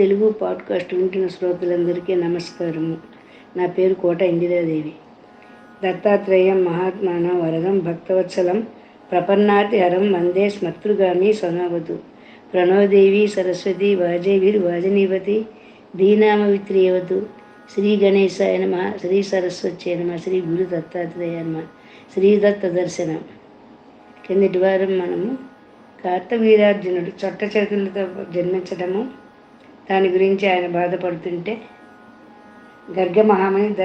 Telugu podcast వింటున్న శ్రోతలందరికీ నమస్కారము. నా పేరు కోట ఇందిరాదేవి. దత్తాత్రేయం మహాత్మాన వరదం భక్తవత్సలం ప్రపన్నాతి హరం వందే స్మతృగామి సనావతు ప్రణోదేవి సరస్వతి వాజేవిర్ వాజనీవతి దీనామవిత్రియవతు. శ్రీ గణేశాయ నమ శ్రీ సరస్వతి నమ శ్రీ గురు దత్తాత్రేయ నమ శ్రీ దత్త దర్శనం. కిందటి వారం మనము కార్తవీరార్జునుడు చొట్ట చేతులతో జన్మించడము దాని గురించి ఆయన బాధపడుతుంటే గర్గ మహామని ద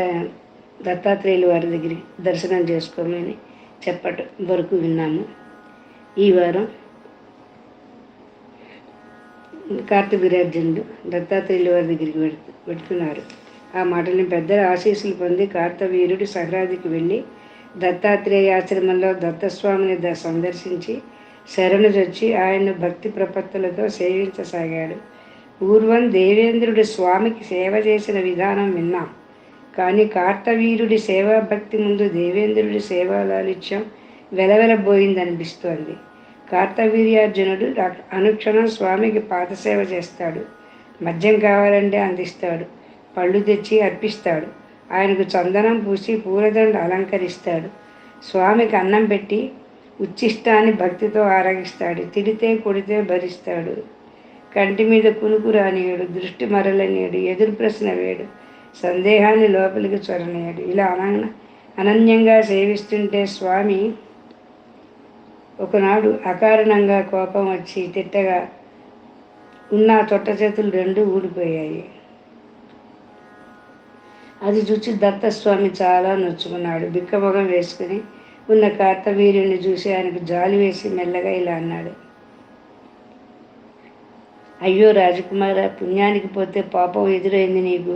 దత్తాత్రేయులు వారి దగ్గరికి దర్శనం చేసుకోమని చెప్పటం వరకు విన్నాము. ఈ వారం కార్తవీరార్జునుడు దత్తాత్రేయులు వారి దగ్గరికి పెడు పెడుతున్నారు ఆ మాటల్ని పెద్దల ఆశీస్సులు పొంది కార్తవీరుడు సహ్రాదికి వెళ్ళి దత్తాత్రేయ ఆశ్రమంలో దత్తస్వామిని సందర్శించి సందర్శించి వచ్చి ఆయన భక్తి ప్రపత్తులతో సేవించసాగాడు. పూర్వం దేవేంద్రుడి స్వామికి సేవ చేసిన విధానం విన్నాం. కానీ కార్తవీరుడి సేవా భక్తి ముందు దేవేంద్రుడి సేవాలాలిత్యం వెలవెలబోయిందనిపిస్తోంది. కార్తవీర్యార్జునుడు అనుక్షణం స్వామికి పాదసేవ చేస్తాడు. మద్యం కావాలంటే అందిస్తాడు. పళ్ళు తెచ్చి అర్పిస్తాడు. ఆయనకు చందనం పూసి పూలదండ అలంకరిస్తాడు. స్వామికి అన్నం పెట్టి ఉచ్చిష్టాన్ని భక్తితో ఆరగిస్తాడు. తిడితే కొడితే భరిస్తాడు. కంటి మీద కునుకు రానియడు దృష్టి మరలనీయడు ఎదురు ప్రశ్న వేడు సందేహాన్ని లోపలికి చొరనీయడు. ఇలా అన అనన్యంగా సేవిస్తుంటే స్వామి ఒకనాడు అకారణంగా కోపం వచ్చి తిట్టగా ఉన్న తొట్ట చేతులు రెండు ఊడిపోయాయి. అది చూసి దత్తస్వామి చాలా నొచ్చుకున్నాడు. బిక్కమొగం వేసుకుని ఉన్న కార్తవీర్యుని చూసి ఆయనకు జాలి వేసి మెల్లగా ఇలా అన్నాడు. అయ్యో రాజకుమార పుణ్యానికి పోతే పాపం ఎదురైంది నీకు.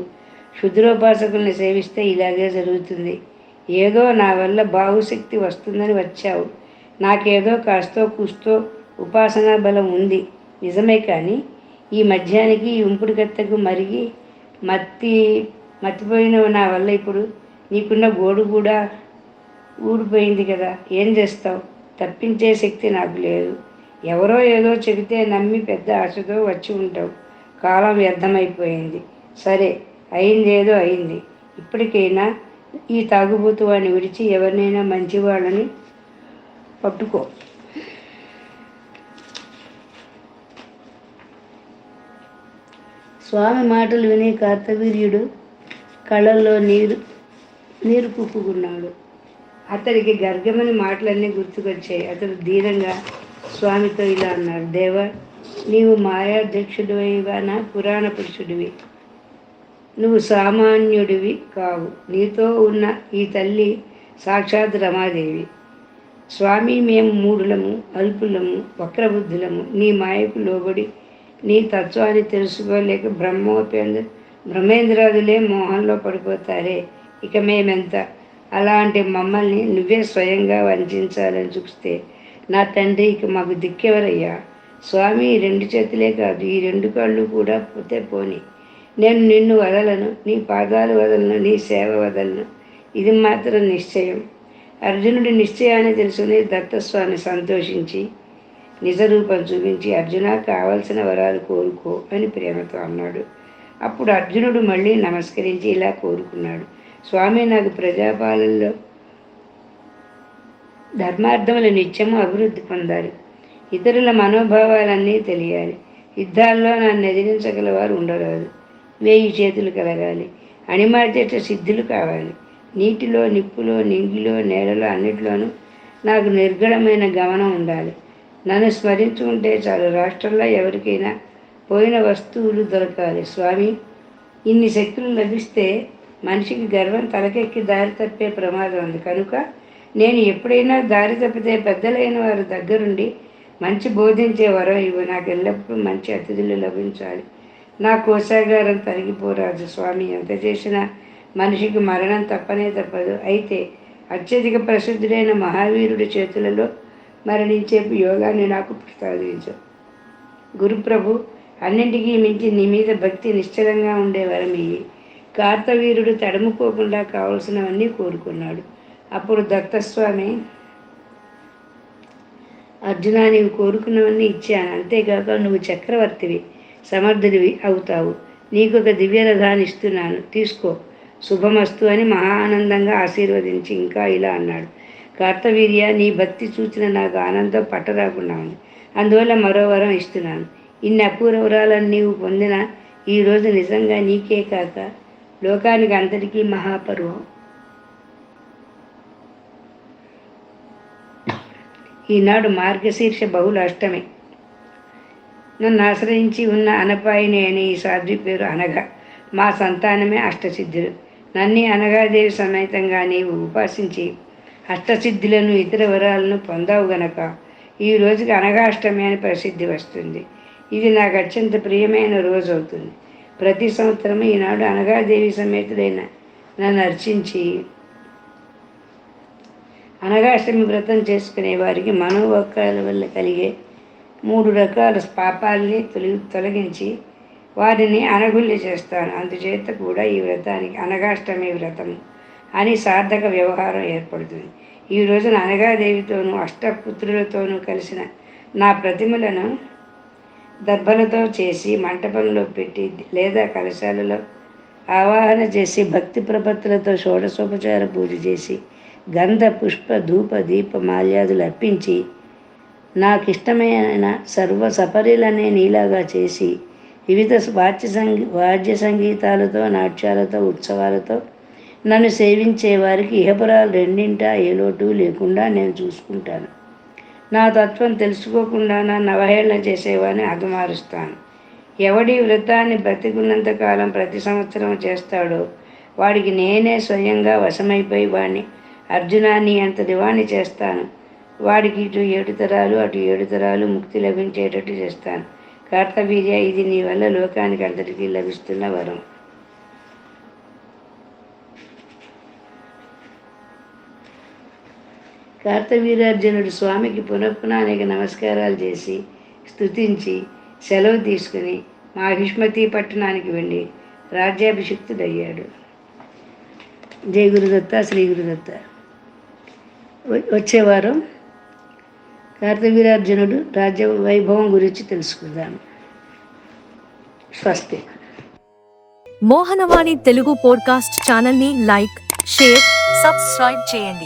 క్షుద్రోపాసకుల్ని సేవిస్తే ఇలాగే జరుగుతుంది. ఏదో నా వల్ల బాహుశక్తి వస్తుందని వచ్చావు. నాకేదో కాస్తో కూస్తో ఉపాసనా బలం ఉంది. నిజమే కానీ ఈ మధ్యానికి ఈ ఉంపుడుకత్తకు మరిగి మత్తి మత్తిపోయిన నా వల్ల ఇప్పుడు. నీకున్న గోడు కూడా ఊడిపోయింది కదా ఏం చేస్తావు? తప్పించే శక్తి నాకు లేదు. ఎవరో ఏదో చెబితే నమ్మి పెద్ద ఆశతో వచ్చి ఉంటావు. కాలం వ్యర్థమైపోయింది. సరే అయింది ఏదో అయింది. ఇప్పటికైనా ఈ తాగుబోతు వాడిని విడిచి ఎవరినైనా మంచివాళ్ళని పట్టుకో. స్వామి మాటలు విని కార్తవీర్యుడు కళ్ళల్లో నీరు నీరు కుక్కుకున్నాడు. అతడికి గర్గమని మాటలన్నీ గుర్తుకొచ్చాయి. అతడు ధీరంగా స్వామితో ఇలా అన్నాడు దేవ నీవు మాయాధ్యక్షుడివిగానా పురాణ పురుషుడివి. నువ్వు సామాన్యుడివి కావు. నీతో ఉన్న ఈ తల్లి సాక్షాత్ రమాదేవి. స్వామి మేము మూఢులము అల్పులము వక్రబుద్ధులము. నీ మాయకు లోబడి నీ తత్వాన్ని తెలుసుకోలేక బ్రహ్మోపేంద్ర బ్రహ్మేంద్రాదులే మోహంలో పడిపోతారే. ఇక మేమెంత అలాంటి మమ్మల్ని నువ్వే స్వయంగా వంచాలని చూస్తే నా తండ్రి మాకు దిక్కెవరయ్యా? స్వామి రెండు చేతులే కాదు ఈ రెండు కళ్ళు కూడా పోతే పోని. నేను నిన్ను వదలను నీ పాదాలు వదలను నీ సేవ వదలను. ఇది మాత్రం నిశ్చయం. అర్జునుడి నిశ్చయాన్ని తెలుసుకుని దత్తస్వామి సంతోషించి నిజరూపం చూపించి అర్జున కావలసిన వరాలు కోరుకో అని ప్రేమతో అన్నాడు. అప్పుడు అర్జునుడు మళ్ళీ నమస్కరించి ఇలా కోరుకున్నాడు. స్వామి నాకు ప్రజాపాలనలో ధర్మార్థములు నిత్యము అభివృద్ధి పొందాలి. ఇతరుల మనోభావాలన్నీ తెలియాలి. యుద్ధాల్లో నన్ను ఎదిరించగల వారు ఉండరాదు. వేయి చేతులు కలగాలి. అణిమార్చేట సిద్ధులు కావాలి. నీటిలో నిప్పులో నింగిలో నేలలో అన్నిటిలోనూ నాకు నిర్గళమైన గమనం ఉండాలి. నన్ను స్మరించుకుంటే చాలు. రాష్ట్రంలో ఎవరికైనా పోయిన వస్తువులు దొరకాలి. స్వామి ఇన్ని శక్తులు లభిస్తే మనిషికి గర్వం తలకెక్కి దారి తప్పే ప్రమాదం ఉంది. కనుక నేను ఎప్పుడైనా దారి తప్పితే పెద్దలైన వారి దగ్గరుండి మంచి బోధించే వరం ఇవి నాకు ఎల్లప్పుడూ మంచి అతిథులు లభించాలి. నా కోశాగారం తరిగిపోరాదు స్వామి. ఎంత చేసినా మనిషికి మరణం తప్పనే తప్పదు. అయితే అత్యధిక ప్రసిద్ధుడైన మహావీరుడి చేతులలో మరణించే యోగాన్ని నాకు ప్రసాదించు. గురుప్రభు అన్నింటికీ మించి నీ మీద భక్తి నిశ్చలంగా ఉండే వరం ఇవి కార్తవీరుడు తడుముకోకుండా కావలసినవన్నీ కోరుకున్నాడు. అప్పుడు దత్తస్వామి అర్జున నీవు కోరుకున్నవన్నీ ఇచ్చాను. అంతేకాక నువ్వు చక్రవర్తివి సమర్థుడివి అవుతావు. నీకు ఒక దివ్య రథాన్ని ఇస్తున్నాను. తీసుకో. శుభమస్తు అని మహా ఆనందంగా ఆశీర్వదించి ఇంకా ఇలా అన్నాడు. కార్తవీర్య నీ భక్తి చూచిన నాకు ఆనందం పట్టరాకుండా ఉంది. అందువల్ల మరో వరం ఇస్తున్నాను. ఇన్ని అపూర్వ వరాలను నీవు పొందిన ఈరోజు నిజంగా నీకే కాక లోకానికి అందరికీ మహాపర్వం. ఈనాడు మార్గశీర్ష బహుళ అష్టమి నన్ను ఆశ్రయించి ఉన్న అనపాయిని అనే ఈ సాధ్వి పేరు అనఘ మా సంతానమే అష్టసిద్ధులు. నన్ని అనగాదేవి సమేతంగా నీవు ఉపాసించి అష్టసిద్ధులను ఇతర వరాలను పొందావు గనక ఈ రోజుకి అనగాష్టమి అని ప్రసిద్ధి వస్తుంది. ఇది నాకు అత్యంత ప్రియమైన రోజు అవుతుంది ప్రతి సంవత్సరం ఈనాడు అనగాదేవి సమేతుడైన నన్ను అర్చించి అనగాష్టమి వ్రతం చేసుకునే వారికి మనోవకాల వల్ల కలిగే మూడు రకాల పాపాలని తొలగి తొలగించి వారిని అనగుల్య చేస్తాను. అందుచేత కూడా ఈ వ్రతానికి అనగాష్టమి వ్రతం అని సార్థక వ్యవహారం ఏర్పడుతుంది. ఈ రోజున అనగాదేవితోనూ అష్టపుత్రులతోనూ కలిసిన నా ప్రతిమలను దర్భలతో చేసి మంటపంలో పెట్టి లేదా కలశాలలో ఆవాహన చేసి భక్తి ప్రపత్తులతో షోడశోపచార పూజ చేసి గంధ పుష్ప ధూప దీప మాల్యాదులు అర్పించి నాకిష్టమైన సర్వ సపరిలనే నీలాగా చేసి వివిధ వాద్య సంగీ వాద్య సంగీతాలతో నాట్యాలతో ఉత్సవాలతో నన్ను సేవించే వారికి ఇహపురాలు రెండింటా ఏ లోటు లేకుండా నేను చూసుకుంటాను. నా తత్వం తెలుసుకోకుండా నన్ను అవహేళన చేసేవాడిని అగమారుస్తాను ఎవడి వ్రతాన్ని బ్రతికున్నంత కాలం ప్రతి సంవత్సరం చేస్తాడో వాడికి నేనే స్వయంగా వశమైపోయి వాడిని అర్జునాన్ని అంతటి వాణ్ణి చేస్తాను. వాడికి ఇటు ఏడు తరాలు అటు ఏడు తరాలు ముక్తి లభించేటట్టు చేస్తాను. కార్తవీర్య ఇది నీ వల్ల లోకానికి అంతటికీ లభిస్తున్న వరం. కార్తవీరార్జునుడు స్వామికి పునఃపునానికి నమస్కారాలు చేసి స్తుతించి సెలవు తీసుకుని మాహిష్మతి పట్టణానికి వెళ్ళి రాజ్యాభిషిక్తుడయ్యాడు. జయ గురుదత్త శ్రీ గురుదత్త. వ- వచ్చే వారం కార్తవీరార్జునుడు రాజ్య వైభవం గురించి తెలుసుకుందాం. స్వస్తి. మోహనవాణి తెలుగు పోడ్కాస్ట్ ఛానల్ని లైక్ షేర్ సబ్స్క్రైబ్ చేయండి.